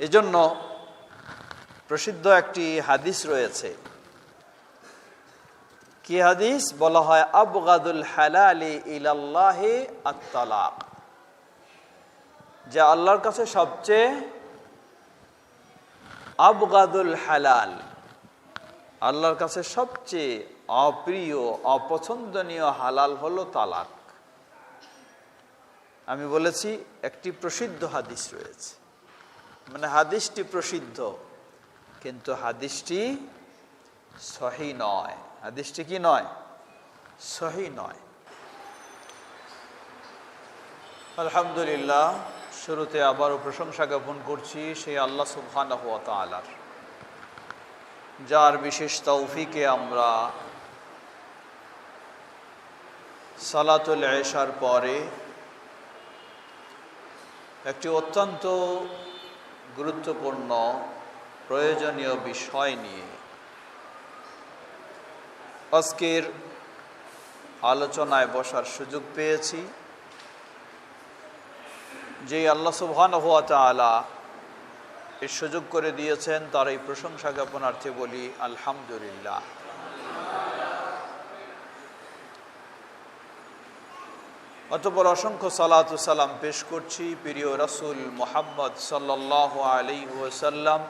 এজন্য প্রসিদ্ধ একটি হাদিস রয়েছে। কি হাদিস? বলা হয়, আবগাদুল হালালি ইলাল্লাহি আত্তালাক যে আল্লাহর কাছে সবচেয়ে আবগাদুল হালাল, আল্লাহর কাছে সবচেয়ে অপ্রিয়, অপছন্দনীয় হালাল হলো তালাক। আমি বলেছি, একটি প্রসিদ্ধ হাদিস রয়েছে। মানে হাদিসটি প্রসিদ্ধ, কিন্তু হাদিসটি সহি নয়। হাদিসটি কি নয়? সহি নয়। আলহামদুলিল্লাহ, শুরুতে আবারও প্রশংসা জ্ঞাপন করছি সেই আল্লাহ সুবহান আলার যার বিশেষ তৌফিকে আমরা সালাতুল এশার পরে একটি অত্যন্ত গুরুত্বপূর্ণ প্রয়োজনীয় বিষয় নিয়ে আজকের আলোচনায় বসার সুযোগ পেয়েছি যে আল্লাহ সুবহান হুয়া তালা এই সুযোগ করে দিয়েছেন, তার এই প্রশংসা জ্ঞাপনার্থে বলি আলহামদুলিল্লাহ। অতপর অসংখ্য সালাত সালাম পেশ করছি প্রিয় রসুল মোহাম্মদ সাল্লাহ আলী ওসাল্লাম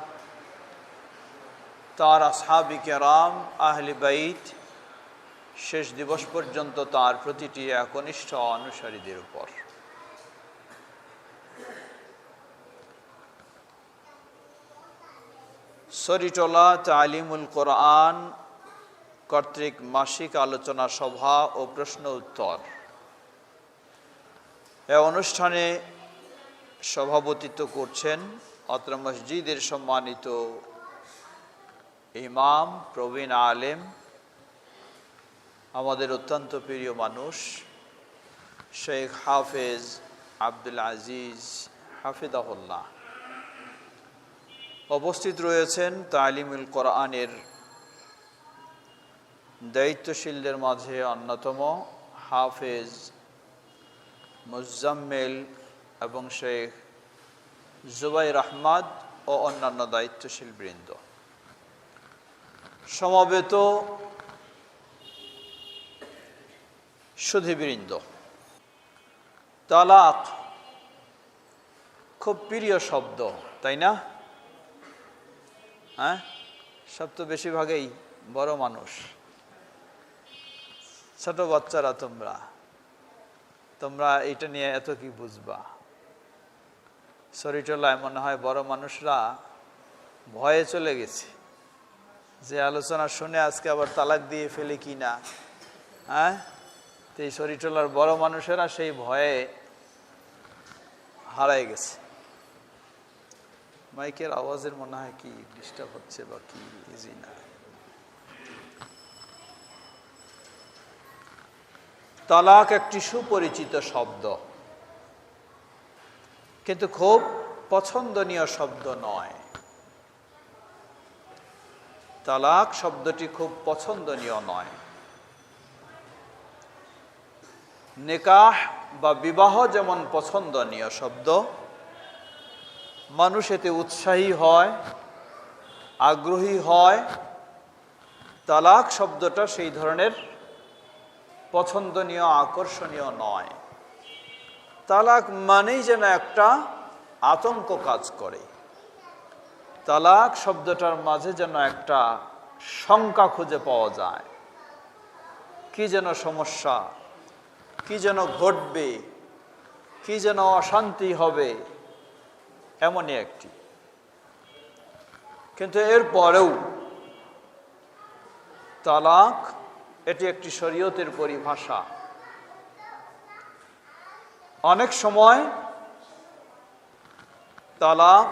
তার আসহাবি কেরাম, আহলি বাইত, শেষ দিবস পর্যন্ত তার প্রতিটি একনিষ্ঠ অনুসারীদের উপর। সরিটোলা তালিমুল কোরআন কর্তৃক মাসিক আলোচনা সভা ও প্রশ্ন উত্তর। এ অনুষ্ঠানে সভাপতিত্ব করছেন অত্র মসজিদের সম্মানিত ইমাম, প্রবীণ আলেম, আমাদের অত্যন্ত প্রিয় মানুষ, শেখ হাফেজ আব্দুল আজিজ হাফিদাহুল্লাহ। উপস্থিত রয়েছেন তালিমুল কোরআনের দায়িত্বশীলদের মাঝে অন্যতম হাফেজ মুজাম্মেল এবং শেখ জুবাইর আহমাদ ও অন্যান্য দায়িত্বশীল বৃন্দ। সমবেত সুধীবৃন্দ তালাক খুব প্রিয় শব্দ, তাই না? হ্যাঁ? সব তো বেশিরভাগই বড় মানুষ, ছোট বাচ্চারা তোমরা। তোমরা এটা নিয়ে এত কি বুঝবা? শরীরটোলায় মনে হয় বড় মানুষরা ভয়ে চলে গেছে। যে আলোচনা শুনে আজকে আবার তালাক দিয়ে ফেলে কি না হ্যাঁ? তো এই শরীরটোলার বড় মানুষেরা সেই ভয়ে হারাই গেছে। মাইকের আওয়াজের মনে হয় কি ডিস্টার্ব হচ্ছে বা কি ইজি না। তালাক একটি সুপরিচিত শব্দ। কিন্তু খুব পছন্দনীয় শব্দ নয়। তালাক শব্দটি খুব পছন্দনীয় নয়। নিকাহ বা বিবাহ যেমন পছন্দনীয় শব্দ, মানুষ এতে উৎসাহী হয়, আগ্রহী হয়। তালাক শব্দটা সেই ধরনের পছন্দনীয়, আকর্ষণীয় নয়। তালাক মানেই যেন একটা আতঙ্ক কাজ করে। তালাক শব্দটার মাঝে যেন একটা শঙ্কা খুঁজে পাওয়া যায়। কি যেন সমস্যা, কি যেন ঘটবে, কি যেন অশান্তি হবে, এমনই একটি। কিন্তু এর পরেও তালাক এটি একটি শরীয়তের পরিভাষা। অনেক সময় তালাক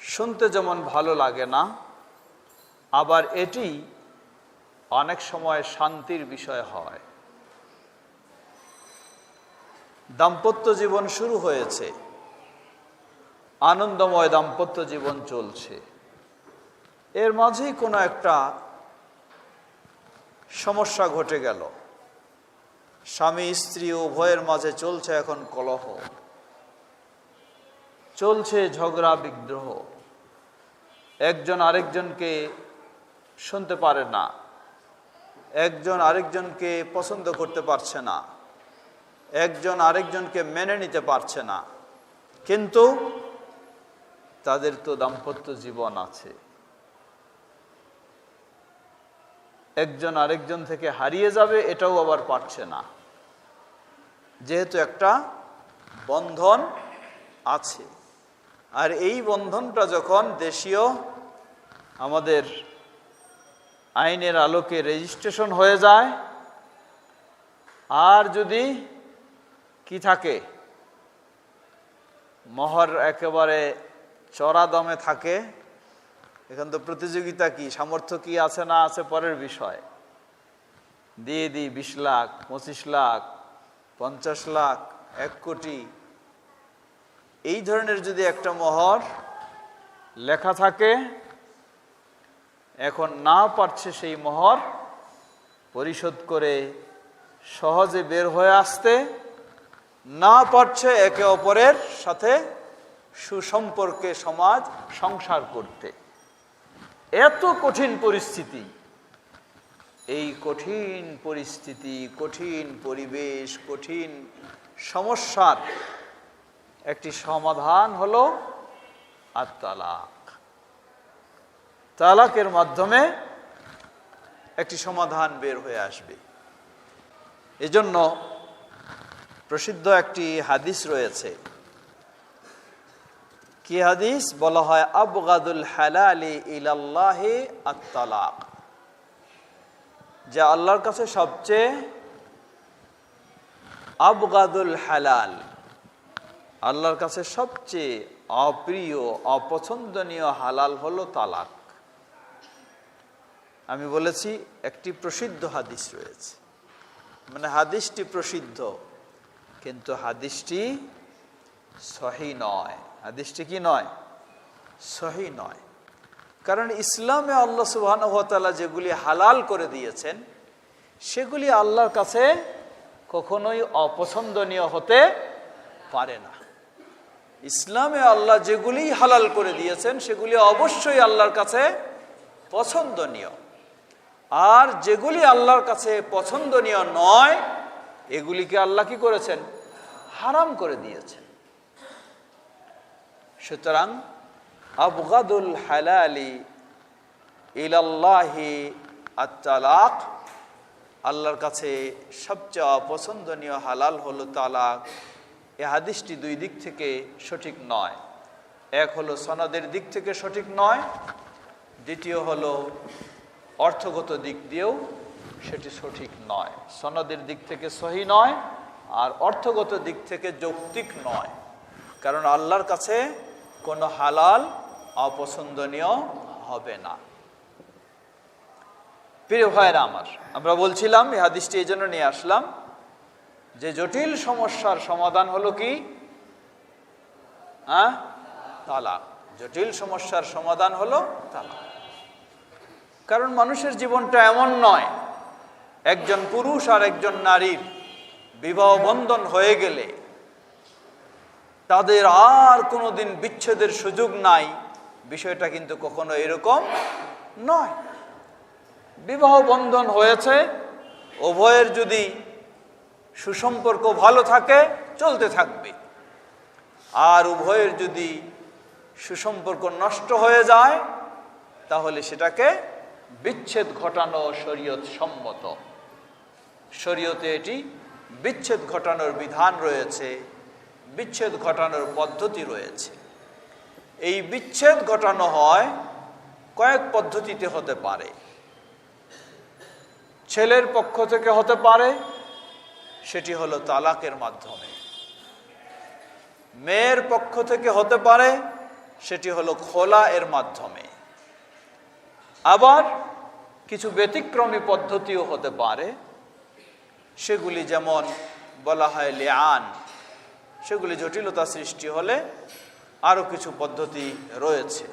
শুনতে যেমন ভালো লাগে না, আবার এটি অনেক সময় শান্তির বিষয় হয়। দাম্পত্য জীবন শুরু হয়েছে, আনন্দময় দাম্পত্য জীবন চলছে। এর মাঝেই কোনো একটা সমস্যা ঘটে গেল। স্বামী, স্ত্রী উভয়ের মাঝে চলছে এখন কলহ। চলছে ঝগড়া, বিদ্রোহ। একজন আরেকজনকে শুনতে পারে না। একজন আরেকজনকে পছন্দ করতে পারছে না। একজন আরেকজনকে মেনে নিতে পারছে না। কিন্তু তাদের তো দাম্পত্য জীবন আছে। একজন আরেকজন থেকে হারিয়ে যাবে, এটাও আবার পারছে না। যেহেতু একটা বন্ধন আছে। আর এই বন্ধনটা যখন দেশীয় আমাদের আইনের আলোকে রেজিস্ট্রেশন হয়ে যায়, আর যদি কি থাকে, মহর একেবারে চড়া দমে থাকে এখন তো প্রতিযোগিতা কি? সামর্থ্য কি আছে না আছে পরের বিষয়। দিয়ে দিই বিশ লাখ, পঁচিশ লাখ, পঞ্চাশ লাখ, এক কোটি। এই ধরনের যদি একটা মহর লেখা থাকে, এখন না পারছে সেই মহর পরিশোধ করে সহজে বের হয়ে আসতে না পারছে একে অপরের সাথে সুসম্পর্কে সমাজ সংসার করতে। এত কঠিন পরিস্থিতি। এই কঠিন পরিস্থিতি, কঠিন পরিবেশ, কঠিন সমস্যার একটি সমাধান হলো তালাক তালাকের মাধ্যমে একটি সমাধান বের হয়ে আসবে। এজন্য প্রসিদ্ধ একটি হাদিস রয়েছে কি হাদিস? বলা হয়, আবগাদুল হালালি ইলাল্লাহি আত্তালাক। যে আল্লাহর কাছে সবচেয়ে আবগাদুল হালাল, আল্লাহর কাছে সবচেয়ে অপ্রিয়, অপছন্দনীয় হালাল হলো তালাক। আমি বলেছি, একটি প্রসিদ্ধ হাদিস রয়েছে। মানে হাদিসটি প্রসিদ্ধ, কিন্তু হাদিসটি সহি নয়। হাদিসটি কি নয়? সহি নয়। কারণ ইসলামে আল্লাহ সুবাহানুভতালা যেগুলি হালাল করে দিয়েছেন, সেগুলি আল্লাহর কাছে কখনোই অপছন্দনীয় হতে পারে না। ইসলামে আল্লাহ যেগুলি হালাল করে দিয়েছেন, সেগুলি অবশ্যই আল্লাহর কাছে পছন্দনীয়। আর যেগুলি আল্লাহর কাছে পছন্দনীয় নয়, এগুলিকে আল্লাহ কি করেছেন? হারাম করে দিয়েছেন। সুতরাং, আবগাদুল হালালি ইলাল্লাহি আত্তালাক আল্লাহর কাছে সবচেয়ে অপছন্দনীয় হালাল হলো তালাক। এ হাদিসটি দুই দিক থেকে সঠিক নয়। এক হলো সনদের দিক থেকে সঠিক নয়, দ্বিতীয় হলো অর্থগত দিক দিয়েও সেটি সঠিক নয়। সনদের দিক থেকে সহি নয় আর অর্থগত দিক থেকে যৌক্তিক নয়। কারণ আল্লাহর কাছে কোনো হালাল, অপছন্দনীয় হবে না। প্রিয় ভাইরা আমার, আমরা বলছিলাম, এই হাদিসটি এই জন্য নিয়ে আসলাম যে জটিল সমস্যার সমাধান হলো কি? হ্যাঁ তালাক। জটিল সমস্যার সমাধান হলো তালাক। কারণ মানুষের জীবনটা এমন নয়, একজন পুরুষ আর একজন নারীর বিবাহ বন্ধন হয়ে গেলে তাদের আর কোনো দিন বিচ্ছেদের সুযোগ নাই। বিষয়টা কিন্তু কখনো এরকম নয়। বিবাহ বন্ধন হয়েছে, উভয়ের যদি সুসম্পর্ক ভালো থাকে, চলতে থাকবে। আর উভয়ের যদি সুসম্পর্ক নষ্ট হয়ে যায়, তাহলে সেটাকে বিচ্ছেদ ঘটানো শরীয়ত সম্মত। শরীয়তে এটি বিচ্ছেদ ঘটানোর বিধান রয়েছে। বিচ্ছেদ ঘটানোর পদ্ধতি রয়েছে। এই বিচ্ছেদ ঘটানো হয় কয়েক পদ্ধতিতে হতে পারে। ছেলের পক্ষ থেকে হতে পারে, সেটি হলো তালাকের মাধ্যমে। মেয়ের পক্ষ থেকে হতে পারে, সেটি হলো খোলা এর মাধ্যমে। আবার কিছু ব্যতিক্রমী পদ্ধতিও হতে পারে, সেগুলি যেমন বলা হয় লিয়ান সেগুলি জটিলতা সৃষ্টি হলে আরও কিছু পদ্ধতি রয়েছে।